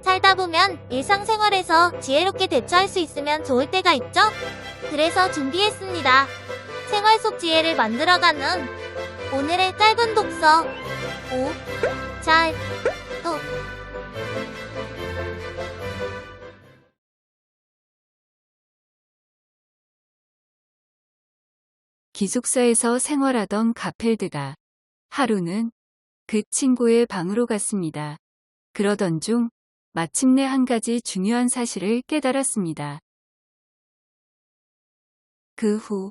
살다 보면 일상생활에서 지혜롭게 대처할 수 있으면 좋을 때가 있죠? 그래서 준비했습니다. 생활 속 지혜를 만들어가는 오늘의 짧은 독서. 오, 잘, 또. 기숙사에서 생활하던 가펠드가 하루는 그 친구의 방으로 갔습니다. 그러던 중 마침내 한 가지 중요한 사실을 깨달았습니다. 그 후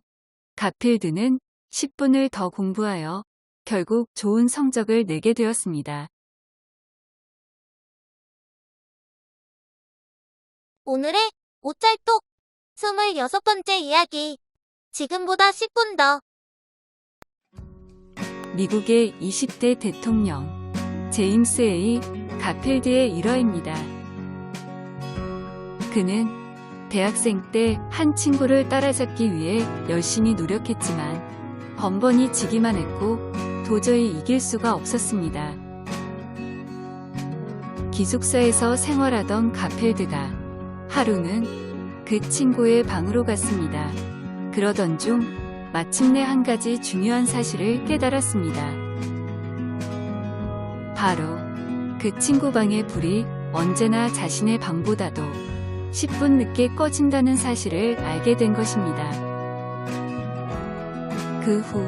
가필드는 10분을 더 공부하여 결국 좋은 성적을 내게 되었습니다. 오늘의 오짤똑 26번째 이야기. 지금보다 10분 더. 미국의 20대 대통령 제임스 A. 가필드의 일화입니다. 그는 대학생 때 한 친구를 따라잡기 위해 열심히 노력했지만 번번이 지기만 했고 도저히 이길 수가 없었습니다. 기숙사에서 생활하던 가필드가 하루는 그 친구의 방으로 갔습니다. 그러던 중 마침내 한 가지 중요한 사실을 깨달았습니다. 바로 그 친구 방의 불이 언제나 자신의 방보다도 10분 늦게 꺼진다는 사실을 알게 된 것입니다. 그 후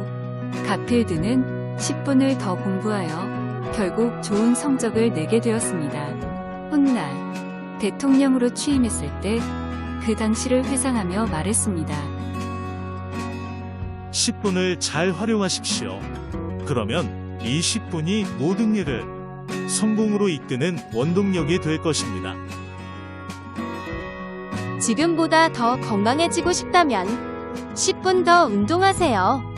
가필드는 10분을 더 공부하여 결국 좋은 성적을 내게 되었습니다. 훗날 대통령으로 취임했을 때 그 당시를 회상하며 말했습니다. 10분을 잘 활용하십시오. 그러면 이 10분이 모든 일을 성공으로 이끄는 원동력이 될 것입니다. 지금보다 더 건강해지고 싶다면 10분 더 운동하세요.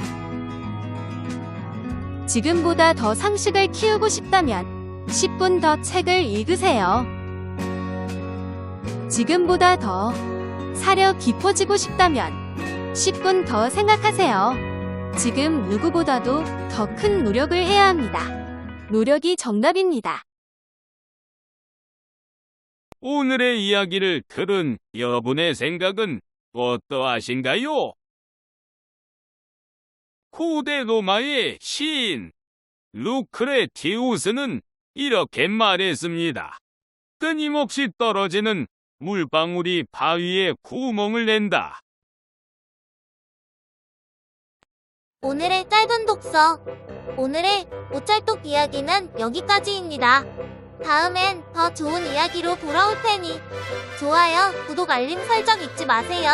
지금보다 더 상식을 키우고 싶다면 10분 더 책을 읽으세요. 지금보다 더 사려 깊어지고 싶다면 10분 더 생각하세요. 지금 누구보다도 더 큰 노력을 해야 합니다. 노력이 정답입니다. 오늘의 이야기를 들은 여러분의 생각은 어떠하신가요? 고대 로마의 시인 루크레티우스는 이렇게 말했습니다. 끊임없이 떨어지는 물방울이 바위에 구멍을 낸다. 오늘의 짧은 독서. 오늘의 오짤똑 이야기는 여기까지입니다. 다음엔 더 좋은 이야기로 돌아올 테니 좋아요, 구독, 알림 설정 잊지 마세요.